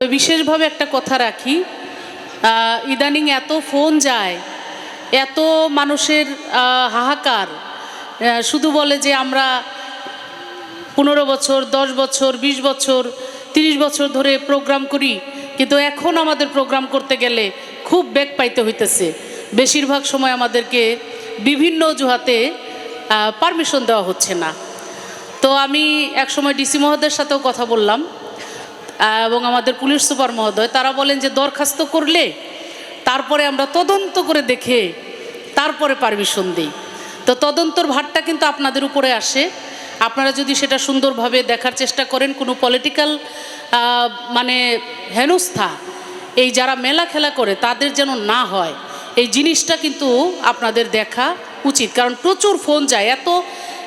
তো বিশেষভাবে একটা কথা রাখি ইদানিং এত ফোন যায়, এত মানুষের হাহাকার শুধু বলে যে আমরা পনেরো বছর, দশ বছর ২০ বছর ৩০ বছর ধরে প্রোগ্রাম করি, কিন্তু এখন আমাদের প্রোগ্রাম করতে গেলে খুব বেগ পাইতে হইতেছে। বেশিরভাগ সময় আমাদেরকে বিভিন্ন অজুহাতে পারমিশন দেওয়া হচ্ছে না। তো আমি একসময় ডিসি মহোদয়ের সাথেও কথা বললাম। এবং আমাদের পুলিশ সুপার মহোদয়, তারা বলেন যে দরখাস্ত করলে তারপরে আমরা তদন্ত করে দেখে তারপরে পারমিশন দিই। তো তদন্তর ভারটা কিন্তু আপনাদের উপরে আসে। আপনারা যদি সেটা সুন্দরভাবে দেখার চেষ্টা করেন, কোনো পলিটিক্যাল মানে হেনস্থা, এই যারা মেলা খেলা করে, তাদের যেন না হয়, এই জিনিসটা কিন্তু আপনাদের দেখা উচিত। কারণ প্রচুর ফোন যায়। এত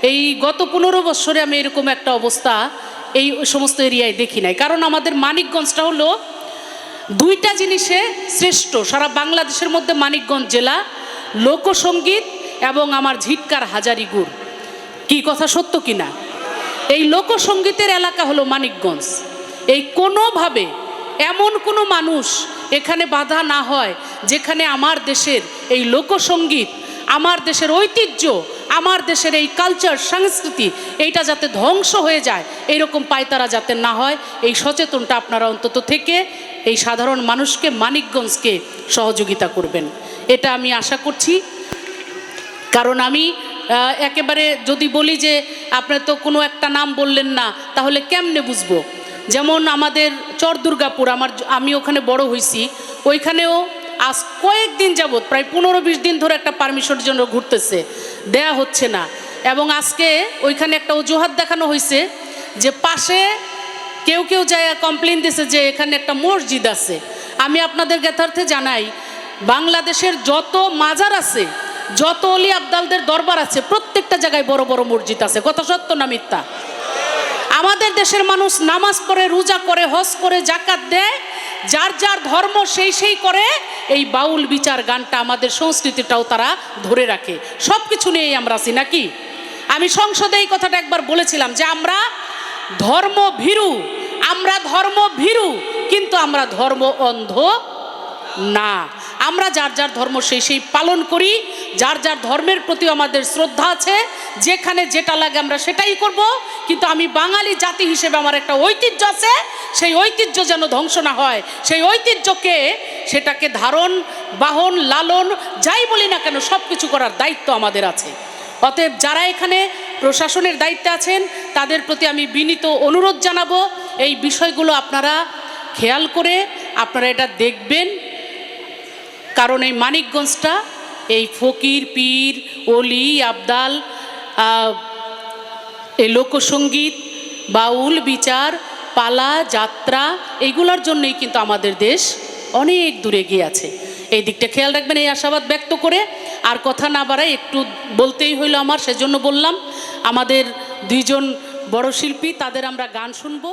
এই গত পনেরো বছরে আমি এরকম একটা অবস্থা এই সমস্ত এরিয়ায় দেখি নাই। কারণ আমাদের মানিকগঞ্জটা হলো দুইটা জিনিসে শ্রেষ্ঠ। সারা বাংলাদেশের মধ্যে মানিকগঞ্জ জেলা লোকসঙ্গীত এবং আমার ঝিটকার হাজারি গুড়। কি কথা সত্য কি না? এই লোকসঙ্গীতের এলাকা হলো মানিকগঞ্জ। এই কোনোভাবে এমন কোনো মানুষ এখানে বাধা না হয় যেখানে আমার দেশের এই লোকসঙ্গীত আমার দেশের ঐতিহ্য আমার দেশের এই কালচার সংস্কৃতি, এইটা যাতে ধ্বংস হয়ে যায়, এইরকম পায়তারা যাতে না হয়, এই সচেতনটা আপনারা অন্তত থেকে এই সাধারণ মানুষকে, মানিকগঞ্জকে সহযোগিতা করবেন। এটা আমি আশা করছি। কারণ আমি একেবারে যদি বলি যে, আপনি তো কোনো একটা নাম বললেন না, তাহলে কেমনে বুঝব? যেমন আমাদের চর দুর্গাপুর, আমার, আমি ওখানে বড় হয়েছি ওইখানেও আজ কয়েকদিন যাবৎ, প্রায় পনেরো বিশ দিন ধরে একটা পারমিশনের জন্য ঘুরতেছে। দেয়া হচ্ছে না। এবং আজকে ওইখানে একটা অজুহাত দেখানো হয়েছে যে পাশে কেউ কেউ যায় কমপ্লেন দিছে যে এখানে একটা মসজিদ আছে। আমি আপনাদের জ্ঞাতার্থে জানাই, বাংলাদেশের যত মাজার আছে, যত অলি আবদালদের দরবার আছে, প্রত্যেকটা জায়গায় বড় বড় মসজিদ আছে। কথা সত্য না মিথ্যা? আমাদের দেশের মানুষ নামাজ পড়ে, রোজা করে, হজ করে জাকাত দেয় যার যার ধর্ম সেই সেই করে, এই বাউল বিচার গানটা আমাদের সংস্কৃতিটাও তারা ধরে রাখে। সব কিছু নিয়েই আমরা আছি, নাকি? আমি সংসদে এই কথাটা একবার বলেছিলাম যে আমরা ধর্ম ভীরু আমরা ধর্ম ভীরু কিন্তু আমরা ধর্ম অন্ধ না। আমরা যার যার ধর্ম সেই সেই পালন করি, যার যার ধর্মের প্রতি আমাদের শ্রদ্ধা আছে, যেখানে যেটা লাগে আমরা সেটাই করব। কিন্তু আমি বাঙালি জাতি হিসেবে আমার একটা ঐতিহ্য আছে, সেই ঐতিহ্য যেন ধ্বংস না হয়। সেই ঐতিহ্যকে, সেটাকে ধারণ, বাহন, লালন, যাই বলি না কেন সব কিছু করার দায়িত্ব আমাদের আছে। অতএব যারা এখানে প্রশাসনের দায়িত্বে আছেন, তাদের প্রতি আমি বিনীত অনুরোধ জানাব। এই বিষয়গুলো আপনারা খেয়াল করে আপনারা এটা দেখবেন কারণ এই মানিকগঞ্জটা এই ফকির, পীর অলি আবদাল এই লোকসঙ্গীত বাউল, বিচার, পালা, যাত্রা এইগুলোর জন্যই কিন্তু আমাদের দেশ অনেক দূরে গিয়ে আছে। এই দিকটা খেয়াল রাখবেন, এই আশাবাদ ব্যক্ত করে আর কথা না বাড়াই একটু বলতেই হইল আমার, সেজন্য বললাম, আমাদের দুইজন বড় শিল্পী, তাদের আমরা গান শুনব।